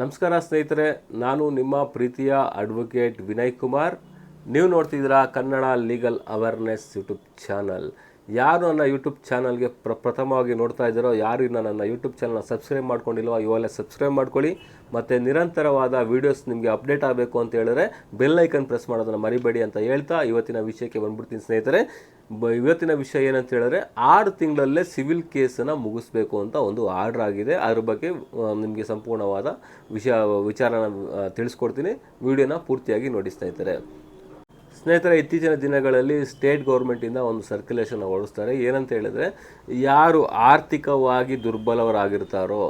ನಮಸ್ಕಾರ ಸ್ನೇಹಿತರೆ, ನಾನು ನಿಮ್ಮ ಪ್ರೀತಿಯ ಅಡ್ವೊಕೇಟ್ ವಿನಯ್ ಕುಮಾರ್. ನೀವು ನೋಡ್ತಿದ್ದೀರಾ Kannada legal awareness YouTube channel ಯಾರು ನನ್ನ ಯೂಟ್ಯೂಬ್ ಚಾನಲ್ಗೆ ಪ್ರ, ಪ್ರಥಮವಾಗಿ ನೋಡ್ತಾ ಇದ್ದಾರೋ, ಯಾರು ಇನ್ನು ನನ್ನ ಯೂಟ್ಯೂಬ್ ಚಾನಲ್ನ ಸಬ್ಸ್ಕ್ರೈಬ್ ಮಾಡ್ಕೊಂಡಿಲ್ವೋ ಇವೆಲ್ಲ ಸಬ್ಸ್ಕ್ರೈಬ್ ಮಾಡ್ಕೊಳ್ಳಿ. ಮತ್ತು ನಿರಂತರವಾದ ವೀಡಿಯೋಸ್ ನಿಮಗೆ ಅಪ್ಡೇಟ್ ಆಗಬೇಕು ಅಂತ ಹೇಳಿದ್ರೆ ಬೆಲ್ ಐಕನ್ ಪ್ರೆಸ್ ಮಾಡೋದನ್ನು ಮರಿಬೇಡಿ ಅಂತ ಹೇಳ್ತಾ ಇವತ್ತಿನ ವಿಷಯಕ್ಕೆ ಬಂದ್ಬಿಡ್ತೀನಿ ಸ್ನೇಹಿತರೆ. ಬ, ಇವತ್ತಿನ ವಿಷಯ ಏನಂತ ಹೇಳಿದ್ರೆ, ಆರು ತಿಂಗಳಲ್ಲೇ ಸಿವಿಲ್ ಕೇಸನ್ನು ಮುಗಿಸ್ಬೇಕು ಅಂತ ಒಂದು ಆರ್ಡರ್ ಆಗಿದೆ. ಅದ್ರ ಬಗ್ಗೆ ನಿಮಗೆ ಸಂಪೂರ್ಣವಾದ ವಿಷಯ, ವಿಚಾರನ ತಿಳಿಸ್ಕೊಡ್ತೀನಿ. ವಿಡಿಯೋನ ಪೂರ್ತಿಯಾಗಿ ನೋಡಿಸ್ತಾ ಸ್ನೇಹಿತರೆ. ಸ್ನೇಹಿತರೆ ಇತ್ತೀಚಿನ ದಿನಗಳಲ್ಲಿ ಸ್ಟೇಟ್ ಗೌರ್ಮೆಂಟಿಂದ ಒಂದು ಸರ್ಕ್ಯುಲೇಷನ್ ಹೊರಡಿಸ್ತಾರೆ ಏನಂತ ಹೇಳಿದ್ರೆ ಯಾರು ಆರ್ಥಿಕವಾಗಿ ದುರ್ಬಲವರಾಗಿರ್ತಾರೋ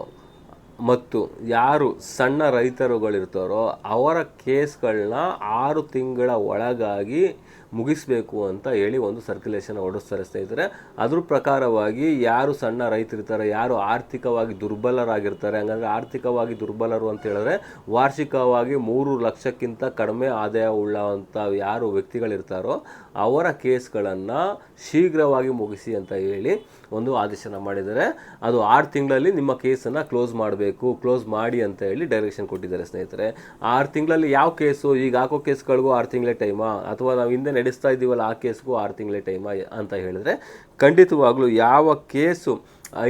ಮತ್ತು ಯಾರು ಸಣ್ಣ ರೈತರುಗಳಿರ್ತಾರೋ ಅವರ ಕೇಸ್ಗಳನ್ನ ಆರು ತಿಂಗಳ ಒಳಗಾಗಿ ಮುಗಿಸಬೇಕು ಅಂತ ಹೇಳಿ ಒಂದು ಸರ್ಕ್ಯುಲೇಷನ್ ಹೊರಡಿಸ್ತಾರೆ ಸ್ನೇಹಿತರೆ ಅದ್ರ ಪ್ರಕಾರವಾಗಿ ಯಾರು ಸಣ್ಣ ರೈತರಿರ್ತಾರೆ, ಯಾರು ಆರ್ಥಿಕವಾಗಿ ದುರ್ಬಲರಾಗಿರ್ತಾರೆ, ಹಂಗಂದ್ರೆ ಆರ್ಥಿಕವಾಗಿ ದುರ್ಬಲರು ಅಂತ ಹೇಳಿದ್ರೆ ವಾರ್ಷಿಕವಾಗಿ ಮೂರು ಲಕ್ಷಕ್ಕಿಂತ ಕಡಿಮೆ ಆದಾಯ ಉಳ್ಳಂಥ ಯಾರು ವ್ಯಕ್ತಿಗಳಿರ್ತಾರೋ ಅವರ ಕೇಸ್ಗಳನ್ನು ಶೀಘ್ರವಾಗಿ ಮುಗಿಸಿ ಅಂತ ಹೇಳಿ ಒಂದು ಆದೇಶನ ಮಾಡಿದ್ದಾರೆ. ಅದು ಆರು ತಿಂಗಳಲ್ಲಿ ನಿಮ್ಮ ಕೇಸನ್ನು ಕ್ಲೋಸ್ ಮಾಡಬೇಕು. ಕ್ಲೋಸ್ ಮಾಡಿ ಅಂತ ಹೇಳಿ ಡೈರೆಕ್ಷನ್ ಕೊಟ್ಟಿದ್ದಾರೆ ಸ್ನೇಹಿತರೆ. ಆರು ತಿಂಗಳಲ್ಲಿ ಯಾವ ಕೇಸು? ಈಗ ಹಾಕೋ ಕೇಸ್ಗಳಿಗೂ ಆರು ತಿಂಗಳೇ ಟೈಮಾ ಅಥವಾ ನಾವು ಹಿಂದೆ ನಡೆಸ್ತಾ ಇದ್ದೀವಲ್ಲ ಆ ಕೇಸ್ಗೂ ಆರು ತಿಂಗಳೇ ಟೈಮಾ ಅಂತ ಹೇಳಿದ್ರೆ, ಖಂಡಿತವಾಗ್ಲೂ ಯಾವ ಕೇಸು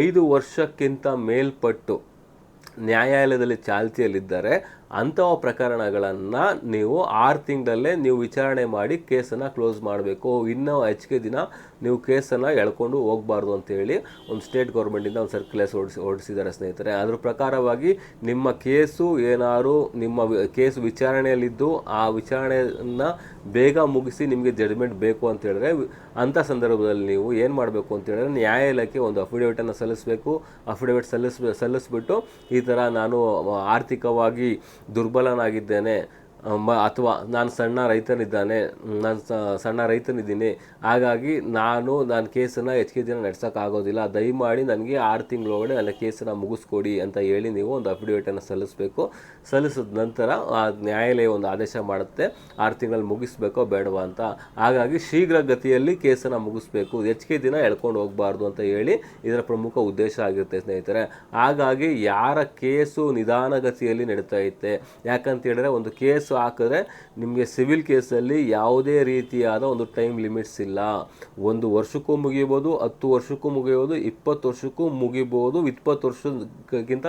ಐದು ವರ್ಷಕ್ಕಿಂತ ಮೇಲ್ಪಟ್ಟು ನ್ಯಾಯಾಲಯದಲ್ಲಿ ಚಾಲ್ತಿಯಲ್ಲಿದ್ದಾರೆ ಅಂಥವ ಪ್ರಕರಣಗಳನ್ನು ನೀವು ಆರು ತಿಂಗಳಲ್ಲೇ ನೀವು ವಿಚಾರಣೆ ಮಾಡಿ ಕೇಸನ್ನು ಕ್ಲೋಸ್ ಮಾಡಬೇಕು. ಇನ್ನೂ ಹೆಚ್ಚಿಗೆ ದಿನ ನೀವು ಕೇಸನ್ನು ಎಳ್ಕೊಂಡು ಹೋಗಬಾರ್ದು ಅಂತೇಳಿ ಒಂದು ಸ್ಟೇಟ್ ಗೌರ್ಮೆಂಟಿಂದ ಒಂದು ಸರ್ಕ್ಯುಲೇಸ್ ಓಡಿಸಿ ಓಡಿಸಿದ್ದಾರೆ ಸ್ನೇಹಿತರೆ. ಅದ್ರ ಪ್ರಕಾರವಾಗಿ ನಿಮ್ಮ ಕೇಸು ಏನಾದ್ರು ನಿಮ್ಮ ಕೇಸು ವಿಚಾರಣೆಯಲ್ಲಿದ್ದು ಆ ವಿಚಾರಣೆಯನ್ನು ಬೇಗ ಮುಗಿಸಿ ನಿಮಗೆ ಜಡ್ಮೆಂಟ್ ಬೇಕು ಅಂತ ಹೇಳಿದ್ರೆ ಅಂಥ ಸಂದರ್ಭದಲ್ಲಿ ನೀವು ಏನು ಮಾಡಬೇಕು ಅಂತ ಹೇಳಿದ್ರೆ ನ್ಯಾಯಾಲಯಕ್ಕೆ ಒಂದು ಅಫಿಡೇವಿಟನ್ನು ಸಲ್ಲಿಸಬೇಕು. ಅಫಿಡೇವಿಟ್ ಸಲ್ಲಿಸ್ ಸಲ್ಲಿಸ್ಬಿಟ್ಟು ಈ ಥರ ನಾನು ಆರ್ಥಿಕವಾಗಿ ದುರ್ಬಲನಾಗಿದ್ದೇನೆ. ಅಥವಾ ನಾನು ಸಣ್ಣ ರೈತನಿದ್ದಾನೆ ನಾನು ಸಣ್ಣ ರೈತನಿದ್ದೀನಿ, ಹಾಗಾಗಿ ನಾನು ನಾನು ಕೇಸನ್ನು ಹೆಚ್ಚಿಗೆ ದಿನ ನಡೆಸೋಕ್ಕಾಗೋದಿಲ್ಲ. ದಯಮಾಡಿ ನನಗೆ ಆರು ತಿಂಗಳೊಳಗಡೆ ನನ್ನ ಕೇಸನ್ನು ಮುಗಿಸ್ಕೊಡಿ ಅಂತ ಹೇಳಿ ನೀವು ಒಂದು ಅಫಿಡೇವಿಟನ್ನು ಸಲ್ಲಿಸಬೇಕು. ಸಲ್ಲಿಸಿದ ನಂತರ ಆ ನ್ಯಾಯಾಲಯ ಒಂದು ಆದೇಶ ಮಾಡುತ್ತೆ. ಆರು ತಿಂಗಳಲ್ಲಿ ಮುಗಿಸ್ಬೇಕೋ ಬೇಡವಾ ಅಂತ. ಹಾಗಾಗಿ ಶೀಘ್ರಗತಿಯಲ್ಲಿ ಕೇಸನ್ನು ಮುಗಿಸ್ಬೇಕು. ಹೆಚ್ಚಿಗೆ ದಿನ ಎಳ್ಕೊಂಡು ಹೋಗಬಾರ್ದು ಅಂತ ಹೇಳಿ ಇದರ ಪ್ರಮುಖ ಉದ್ದೇಶ ಆಗಿರುತ್ತೆ ಸ್ನೇಹಿತರೆ. ಹಾಗಾಗಿ ಯಾರ ಕೇಸು ನಿಧಾನಗತಿಯಲ್ಲಿ ನಡೀತಾ ಇತ್ತೆ ಯಾಕಂತ ಹೇಳಿದ್ರೆ ಒಂದು ಕೇಸು ಹಾಕಿದ್ರೆ ನಿಮಗೆ ಸಿವಿಲ್ ಕೇಸಲ್ಲಿ ಯಾವುದೇ ರೀತಿಯಾದ ಒಂದು ಟೈಮ್ ಲಿಮಿಟ್ಸ್ ಇಲ್ಲ. ಒಂದು ವರ್ಷಕ್ಕೂ ಮುಗಿಬೋದು, ಹತ್ತು ವರ್ಷಕ್ಕೂ ಮುಗಿಬೋದು, ಇಪ್ಪತ್ತು ವರ್ಷಕ್ಕೂ ಮುಗಿಬೋದು, ಇಪ್ಪತ್ತು ವರ್ಷಕ್ಕಿಂತ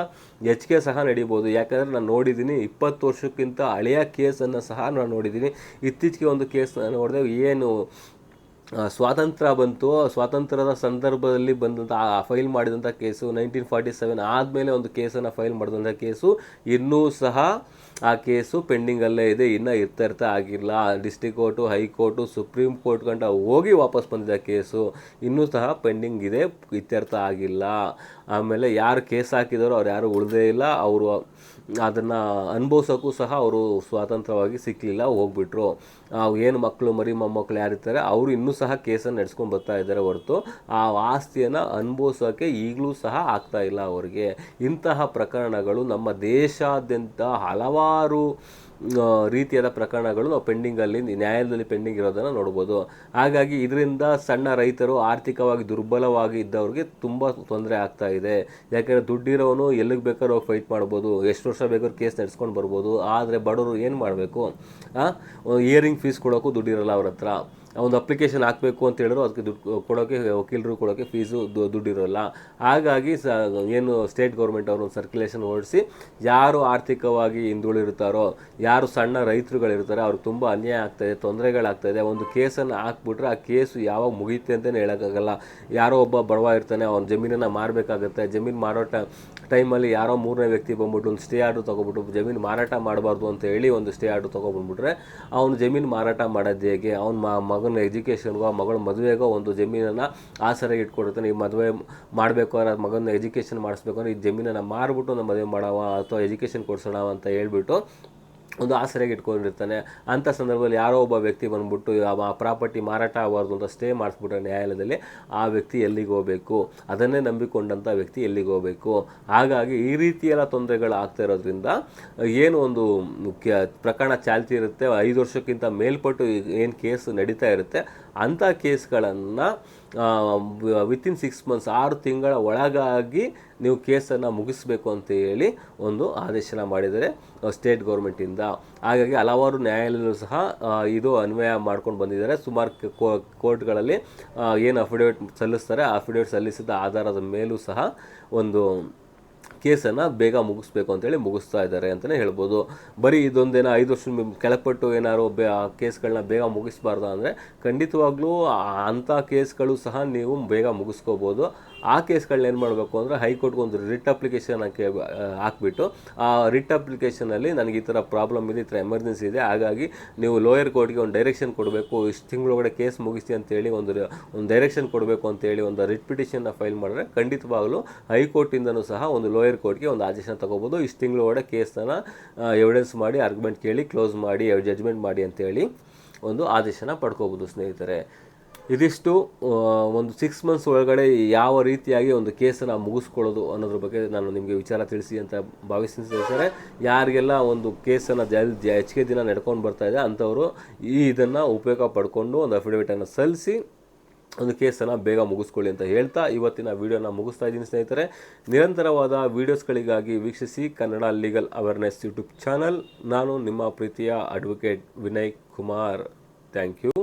ಹೆಚ್ಚಿಗೆ ಸಹ ನಡೀಬೋದು. ಯಾಕಂದರೆ ನಾನು ನೋಡಿದ್ದೀನಿ, ಇಪ್ಪತ್ತು ವರ್ಷಕ್ಕಿಂತ ಹಳೆಯ ಕೇಸನ್ನು ಸಹ ನಾನು ನೋಡಿದ್ದೀನಿ. ಇತ್ತೀಚೆಗೆ ಒಂದು ಕೇಸ್ ನೋಡಿದೆ ಏನು ಸ್ವಾತಂತ್ರ್ಯ ಬಂತು. ಸ್ವಾತಂತ್ರ್ಯದ ಸಂದರ್ಭದಲ್ಲಿ ಬಂದಂಥ ಫೈಲ್ ಮಾಡಿದಂಥ ಕೇಸು ನೈನ್ಟೀನ್ ಫಾರ್ಟಿ ಸೆವೆನ್ ಆದಮೇಲೆ ಒಂದು ಕೇಸನ್ನು ಫೈಲ್ ಮಾಡಿದಂಥ ಕೇಸು ಇನ್ನೂ ಸಹ ಆ ಕೇಸು ಪೆಂಡಿಂಗಲ್ಲೇ ಇದೆ. ಇನ್ನೂ ಇರ್ತಾ ಆಗಿಲ್ಲ. District court high court supreme court ಗಂಟ ಹೋಗಿ ವಾಪಸ್ ಬಂದಿದ್ದ ಕೇಸು. ಇನ್ನೂ ಸಹ ಪೆಂಡಿಂಗ್ ಇದೆ. ಇತ್ಯರ್ಥ ಆಗಿಲ್ಲ. ಆಮೇಲೆ ಯಾರು ಕೇಸ್ ಹಾಕಿದಾರೋ ಅವ್ರು ಯಾರು ಉಳಿದೇ ಇಲ್ಲ. ಅವರು ಅದನ್ನು ಅನುಭವಿಸೋಕ್ಕೂ ಸಹ ಅವರು ಸ್ವಾತಂತ್ರ್ಯವಾಗಿ ಸಿಕ್ಕಲಿಲ್ಲ ಹೋಗ್ಬಿಟ್ರು. ಏನು ಮಕ್ಕಳು ಮರಿ ಮೊಮ್ಮಕ್ಕಳು ಯಾರಿರ್ತಾರೆ, ಅವರು ಇನ್ನೂ ಸಹ ಕೇಸನ್ನು ನಡೆಸ್ಕೊಂಡು ಬರ್ತಾ ಇದ್ದಾರೆ ಹೊರತು ಆ ಆಸ್ತಿಯನ್ನು ಅನುಭವಿಸೋಕ್ಕೆ ಈಗಲೂ ಸಹ ಆಗ್ತಾ ಇಲ್ಲ ಅವರಿಗೆ. ಇಂತಹ ಪ್ರಕರಣಗಳು ನಮ್ಮ ದೇಶಾದ್ಯಂತ ಹಲವಾರು ರೀತಿಯಾದ ಪ್ರಕರಣಗಳು ನಾವು ಪೆಂಡಿಂಗಲ್ಲಿ ನ್ಯಾಯಾಲಯದಲ್ಲಿ ಪೆಂಡಿಂಗ್ ಇರೋದನ್ನು ನೋಡ್ಬೋದು. ಹಾಗಾಗಿ ಇದರಿಂದ ಸಣ್ಣ ರೈತರು ಆರ್ಥಿಕವಾಗಿ ದುರ್ಬಲವಾಗಿ ಇದ್ದವ್ರಿಗೆ ತುಂಬ ತೊಂದರೆ ಆಗ್ತಾ ಇದೆ. ಯಾಕೆಂದರೆ ದುಡ್ಡಿರೋನು ಎಲ್ಲಿಗೆ ಬೇಕಾದ್ರೂ ಹೋಗಿ ಫೈಟ್ ಮಾಡ್ಬೋದು. ಎಷ್ಟು ವರ್ಷ ಬೇಕಾದ್ರೂ ಕೇಸ್ ನಡೆಸ್ಕೊಂಡು ಬರ್ಬೋದು. ಆದರೆ ಬಡವರು ಏನು ಮಾಡಬೇಕು? ಇಯರಿಂಗ್ ಫೀಸ್ ಕೊಡೋಕ್ಕೂ ದುಡ್ಡಿರಲ್ಲ ಅವ್ರ ಹತ್ರ. ಒಂದು ಅಪ್ಲಿಕೇಶನ್ ಹಾಕಬೇಕು ಅಂತ ಹೇಳಿದ್ರು, ಅದಕ್ಕೆ ದುಡ್ಡು ಕೊಡೋಕ್ಕೆ ವಕೀಲರು ಕೊಡೋಕ್ಕೆ ಫೀಸು ದುಡ್ಡಿರೋಲ್ಲ. ಹಾಗಾಗಿ ಸ, ಏನು ಸ್ಟೇಟ್ ಗೌರ್ಮೆಂಟ್ ಅವರು ಒಂದು ಸರ್ಕ್ಯುಲೇಷನ್ ಹೊರಡಿಸಿ ಯಾರು ಆರ್ಥಿಕವಾಗಿ ಹಿಂದುಳಿರ್ತಾರೋ, ಯಾರು ಸಣ್ಣ ರೈತರುಗಳಿರ್ತಾರೆ, ಅವ್ರಿಗೆ ತುಂಬ ಅನ್ಯಾಯ ಆಗ್ತಾಯಿದೆ ತೊಂದರೆಗಳಾಗ್ತಾಯಿದೆ ಒಂದು ಕೇಸನ್ನು ಹಾಕ್ಬಿಟ್ರೆ ಆ ಕೇಸು ಯಾವಾಗ ಮುಗಿಯುತ್ತೆ ಅಂತಲೇ ಹೇಳೋಕ್ಕಾಗಲ್ಲ. ಯಾರೋ ಒಬ್ಬ ಬಡವ ಇರ್ತಾನೆ, ಅವ್ನ ಜಮೀನನ್ನು ಮಾರಬೇಕಾಗುತ್ತೆ. ಜಮೀನು ಮಾರೋ ಟೈಮಲ್ಲಿ ಯಾರೋ ಮೂರನೇ ವ್ಯಕ್ತಿ ಬಂದ್ಬಿಟ್ಟು ಒಂದು ಸ್ಟೇ ಆರ್ಡರ್ ತೊಗೊಬಿಟ್ಟು ಜಮೀನು ಮಾರಾಟ ಮಾಡಬಾರ್ದು ಅಂತ ಹೇಳಿ ಒಂದು ಸ್ಟೇ ಆರ್ಡರ್ ತೊಗೊಬಂದ್ಬಿಟ್ರೆ, ಅವನು ಜಮೀನು ಮಾರಾಟ ಮಾಡೋದು ಹೇಗೆ? ಅವ್ನ ಮಗನ ಎಜುಕೇಷನ್ಗೋ ಮಗಳ ಮದುವೆಗೋ ಒಂದು ಜಮೀನನ್ನು ಆಸರೆ ಇಟ್ಕೊಂಡಿರ್ತಾನೆ ಈ ಮದುವೆ ಮಾಡಬೇಕು ಅನ್ನೋ ಮಗನ ಎಜುಕೇಷನ್ ಮಾಡಿಸ್ಬೇಕು ಅಂದ್ರೆ ಈ ಜಮೀನನ್ನು ಮಾರಿಬಿಟ್ಟು ನಮ್ಮ ಮದುವೆ ಮಾಡವ ಅಥವಾ ಎಜುಕೇಷನ್ ಕೊಡ್ಸೋಣ ಅಂತ ಹೇಳ್ಬಿಟ್ಟು ಒಂದು ಆಸರೆಗೆ ಇಟ್ಕೊಂಡಿರ್ತಾನೆ. ಅಂಥ ಸಂದರ್ಭದಲ್ಲಿ ಯಾರೋ ಒಬ್ಬ ವ್ಯಕ್ತಿ ಬಂದ್ಬಿಟ್ಟು, ಆ ಪ್ರಾಪರ್ಟಿ ಮಾರಾಟ ಆಗಬಾರ್ದು ಅಂತ ಸ್ಟೇ ಮಾಡಿಸ್ಬಿಟ್ರೆ ನ್ಯಾಯಾಲಯದಲ್ಲಿ, ಆ ವ್ಯಕ್ತಿ ಎಲ್ಲಿಗೆ ಹೋಗಬೇಕು? ಅದನ್ನೇ ನಂಬಿಕೊಂಡಂಥ ವ್ಯಕ್ತಿ ಎಲ್ಲಿಗೆ ಹೋಗಬೇಕು? ಹಾಗಾಗಿ ಈ ರೀತಿಯೆಲ್ಲ ತೊಂದರೆಗಳು ಆಗ್ತಾ ಇರೋದ್ರಿಂದ, ಏನು ಒಂದು ಪ್ರಕರಣ ಚಾಲ್ತಿ ಇರುತ್ತೆ. ಐದು ವರ್ಷಕ್ಕಿಂತ ಮೇಲ್ಪಟ್ಟು ಏನು ಕೇಸ್ ನಡೀತಾ ಇರುತ್ತೆ ಅಂಥ ಕೇಸ್ಗಳನ್ನು ವಿತಿನ್ ಸಿಕ್ಸ್ ಮಂತ್ಸ್ ಆರು ತಿಂಗಳ ಒಳಗಾಗಿ ನೀವು ಕೇಸನ್ನು ಮುಗಿಸ್ಬೇಕು ಅಂತ ಹೇಳಿ ಒಂದು ಆದೇಶನ ಮಾಡಿದರೆ ಸ್ಟೇಟ್ ಗೌರ್ಮೆಂಟಿಂದ ಹಾಗಾಗಿ ಹಲವಾರು ನ್ಯಾಯಾಲಯಗಳು ಸಹ ಇದು ಅನ್ವಯ ಮಾಡ್ಕೊಂಡು ಬಂದಿದ್ದಾರೆ. ಸುಮಾರು ಕೋರ್ಟ್ಗಳಲ್ಲಿ ಏನು ಅಫಿಡೇವಿಟ್ ಸಲ್ಲಿಸ್ತಾರೆ, ಆ ಅಫಿಡೇವಿಟ್ ಸಲ್ಲಿಸಿದ ಆಧಾರದ ಮೇಲೂ ಸಹ ಒಂದು ಕೇಸನ್ನು ಬೇಗ ಮುಗಿಸ್ಬೇಕು ಅಂತೇಳಿ ಮುಗಿಸ್ತಾ ಇದ್ದಾರೆ ಅಂತಲೇ ಹೇಳ್ಬೋದು. ಬರೀ ಇದೊಂದೇನೋ ಐದು ವರ್ಷ ಕೆಳಪಟ್ಟು ಏನಾದ್ರು ಬೇ ಆ ಕೇಸ್ಗಳನ್ನ ಬೇಗ ಮುಗಿಸ್ಬಾರ್ದು ಅಂದರೆ ಖಂಡಿತವಾಗ್ಲೂ ಅಂಥ ಕೇಸ್ಗಳು ಸಹ ನೀವು ಬೇಗ ಮುಗಿಸ್ಕೋಬೋದು. ಆ ಕೇಸ್ಗಳನ್ನ ಏನು ಮಾಡಬೇಕು ಅಂದರೆ ಹೈಕೋರ್ಟ್ಗೆ ಒಂದು ರಿಟ್ ಅಪ್ಲಿಕೇಶನ್ ಹಾಕಿ ಹಾಕ್ಬಿಟ್ಟು ಆ ರಿಟ್ ಅಪ್ಲಿಕೇಶನಲ್ಲಿ ನನಗೆ ಈ ಥರ ಪ್ರಾಬ್ಲಮ್ ಇದೆ, ಈ ಥರ ಎಮರ್ಜೆನ್ಸಿ ಇದೆ, ಹಾಗಾಗಿ ನೀವು ಲೋಯರ್ ಕೋರ್ಟ್ಗೆ ಒಂದು ಡೈರೆಕ್ಷನ್ ಕೊಡಬೇಕು, ಇಷ್ಟು ತಿಂಗಳೊಳಗಡೆ ಕೇಸ್ ಮುಗಿಸಿ ಅಂತೇಳಿ ಒಂದು ಒಂದು ಡೈರೆಕ್ಷನ್ ಕೊಡಬೇಕು ಅಂತೇಳಿ ಒಂದು ರಿಟ್ ಪಿಟಿಷನ್ನ ಫೈಲ್ ಮಾಡಿದ್ರೆ ಖಂಡಿತವಾಗಲೂ ಹೈಕೋರ್ಟಿಂದನೂ ಸಹ ಒಂದು ಲೋಯರ್ ಕೋರ್ಟ್ಗೆ ಒಂದು ಆದೇಶನ ತಗೋಬೋದು. ಇಷ್ಟು ತಿಂಗಳೊಳಗಡೆ ಕೇಸನ್ನು ಎವಿಡೆನ್ಸ್ ಮಾಡಿ ಆರ್ಗ್ಯುಮೆಂಟ್ ಕೇಳಿ ಕ್ಲೋಸ್ ಮಾಡಿ ಜಜ್ಮೆಂಟ್ ಮಾಡಿ ಅಂತೇಳಿ ಒಂದು ಆದೇಶನ ಪಡ್ಕೋಬೋದು ಸ್ನೇಹಿತರೆ. ಇದಿಷ್ಟು ಒಂದು ಸಿಕ್ಸ್ ಮಂತ್ಸ್ ಒಳಗಡೆ ಯಾವ ರೀತಿಯಾಗಿ ಒಂದು ಕೇಸನ್ನು ಮುಗಿಸ್ಕೊಳ್ಳೋದು ಅನ್ನೋದ್ರ ಬಗ್ಗೆ ನಾನು ನಿಮಗೆ ವಿಚಾರ ತಿಳಿಸಿ ಅಂತ ಭಾವಿಸ್ತೀನಿ ಯಾರಿಗೆಲ್ಲ ಒಂದು ಕೇಸನ್ನು ಜಲ್ ಹೆಚ್ಚಿಗೆ ದಿನ ನಡ್ಕೊಂಡು ಬರ್ತಾ ಇದೆ ಅಂಥವರು ಈ ಇದನ್ನು ಉಪಯೋಗ ಪಡ್ಕೊಂಡು ಒಂದು ಅಫಿಡವಿಟನ್ನು ಸಲ್ಲಿಸಿ ಒಂದು ಕೇಸನ್ನು ಬೇಗ ಮುಗಿಸ್ಕೊಳ್ಳಿ ಅಂತ ಹೇಳ್ತಾ ಇವತ್ತಿನ ವೀಡಿಯೋನ ಮುಗಿಸ್ತಾ ಇದ್ದೀನಿ ಸ್ನೇಹಿತರೆ. ನಿರಂತರವಾದ ವೀಡಿಯೋಸ್ಗಳಿಗಾಗಿ ವೀಕ್ಷಿಸಿ Kannada legal awareness YouTube channel. ನಾನು ನಿಮ್ಮ ಪ್ರೀತಿಯ advocate Vinay Kumar. Thank you.